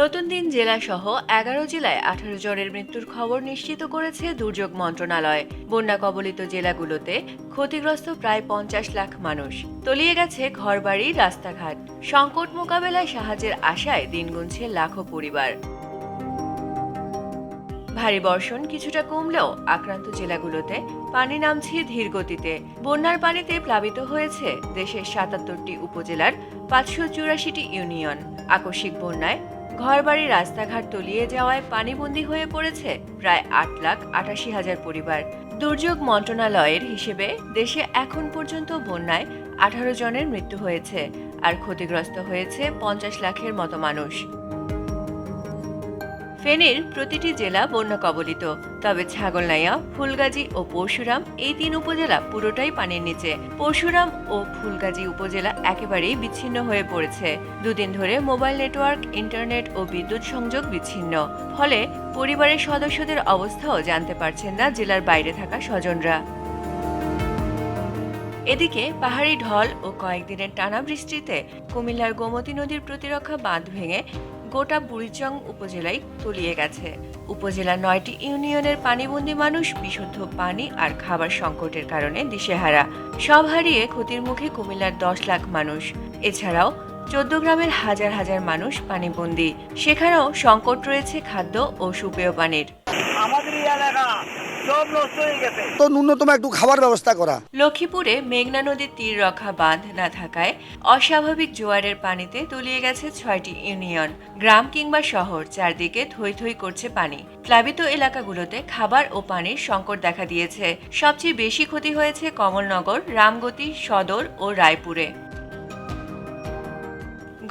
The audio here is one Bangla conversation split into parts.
নতুন দিন জেলা সহ এগারো জেলায় আঠারো জনের মৃত্যুর খবর নিশ্চিত করেছে দুর্যোগ মন্ত্রণালয়। বন্যা কবলিত জেলাগুলোতে ক্ষতিগ্রস্ত প্রায় পঞ্চাশ লাখ মানুষ। তলিয়ে গেছে ঘরবাড়ি, রাস্তাঘাট। সংকট মোকাবেলায় সাহায্যের আশায় দিন গুনছে লাখো পরিবার। ভারী বর্ষণ কিছুটা কমলেও আক্রান্ত জেলাগুলোতে পানি নামছে ধীর গতিতে বন্যার পানিতে প্লাবিত হয়েছে দেশের সাতাত্তরটি উপজেলার পাঁচশো চুরাশিটি ইউনিয়ন। আকস্মিক বন্যায় ঘরবাড়ি রাস্তাঘাট তলিয়ে যাওয়ায় পানিবন্দী হয়ে পড়েছে প্রায় আট লাখ আটাশি হাজার পরিবার। দুর্যোগ মন্ত্রণালয়ের হিসেবে দেশে এখন পর্যন্ত বন্যায় আঠারো জনের মৃত্যু হয়েছে, আর ক্ষতিগ্রস্ত হয়েছে পঞ্চাশ লাখের মতো মানুষ। ফেনীর প্রতিটি জেলা বন্যা কবলিত, তবে ছাগলনাইয়া, ফুলগাজী ও পরশুরাম এই তিন উপজেলা পুরোটাই পানির নিচে। পরশুরাম ও ফুলগাজী উপজেলা একেবারেই বিচ্ছিন্ন হয়ে পড়েছে। দুদিন ধরে মোবাইল নেটওয়ার্ক, ইন্টারনেট ও বিদ্যুৎ সংযোগ বিচ্ছিন্ন। ফলে পরিবারের সদস্যদের অবস্থাও জানতে পারছেন না জেলার বাইরে থাকা স্বজনরা। এদিকে পাহাড়ি ঢল ও কয়েকদিনের টানা বৃষ্টিতে কুমিল্লার গোমতী নদীর প্রতিরক্ষা বাঁধ ভেঙে গোটা বুড়িচং উপজেলায় তলিয়ে গেছে। উপজেলার নয়টি ইউনিয়নের পানিবন্দী মানুষ, বিশুদ্ধ পানি আর খাবার সংকটের কারণে দিশেহারা। সব হারিয়ে ক্ষতির মুখে কুমিল্লার দশ লাখ মানুষ। এছাড়াও চোদ্দ গ্রামের হাজার হাজার মানুষ পানিবন্দী। সেখানেও সংকট রয়েছে খাদ্য ও সুপেয় পানির। আমাদের এলাকা সব নষ্ট হয়ে গেছে। তো ন্যূনতম একটু খাবার ব্যবস্থা করা। লক্ষ্মীপুরে মেঘনা নদীর তীর রক্ষা বাঁধ না থাকায় অস্বাভাবিক জোয়ারের পানিতে তলিয়ে গেছে ছয়টি ইউনিয়ন গ্রাম কিংবা শহর। চারদিকে থই থই করছে পানি। প্লাবিত এলাকাগুলোতে খাবার ও পানির সংকট দেখা দিয়েছে। সবচেয়ে বেশি ক্ষতি হয়েছে কমলনগর রামগতি সদর ও রায়পুরে।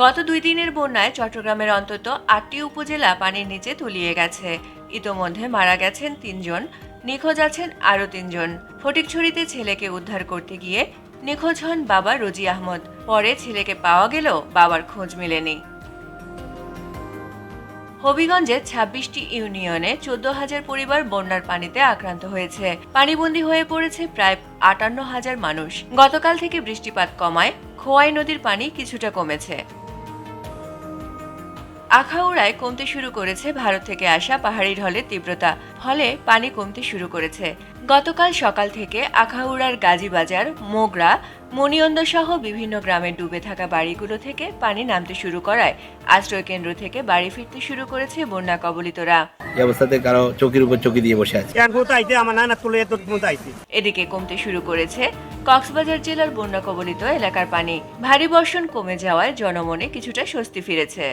গত দুই দিনের বন্যায় চট্টগ্রামের অন্তত আটটি উপজেলা পানির নিচে তলিয়ে গেছে। ইতোমধ্যে মারা গেছেন তিনজন। নিখোঁজ আছেন আরও তিনজন। ফটিকছড়িতে ছেলেকে উদ্ধার করতে গিয়ে নিখোঁজ হন বাবা রোজি আহমদ। পরে ছেলেকে পাওয়া গেলেও বাবার খোঁজ মেলেনি। হবিগঞ্জে ছাব্বিশটি ইউনিয়নে চোদ্দ হাজার পরিবার বন্যার পানিতে আক্রান্ত হয়েছে। পানিবন্দী হয়ে পড়েছে প্রায় আটান্ন হাজার মানুষ। গতকাল থেকে বৃষ্টিপাত কমায়, খোয়াই নদীর পানি কিছুটা কমেছে। আখাউড়ায় কমতে শুরু করেছে ভারত থেকে আসা পাহাড়ি ঢলের তীব্রতা। ফলে পানি কমতে শুরু করেছে। গতকাল সকাল থেকে আখাউড়ার গাজীবাজার মোগরা মণিয়ন্দ সহ বিভিন্ন গ্রামে ডুবে থাকা বাড়িগুলো থেকে পানি নামতে শুরু করায়। আশ্রয় কেন্দ্র থেকে বাড়ি ফিরতে শুরু করেছে বন্যা কবলিতরা অবস্থাতে কারও চৌকির উপর চৌকি দিয়ে বসে আছে। এখন কোথায় আমার নানা তুলে এত কোথায় এদিকে কমতে শুরু করেছে কক্সবাজার জেলার বন্যা কবলিত এলাকার পানি। ভারী বর্ষণ কমে যাওয়ায় জনমনে কিছুটা স্বস্তি ফিরেছে।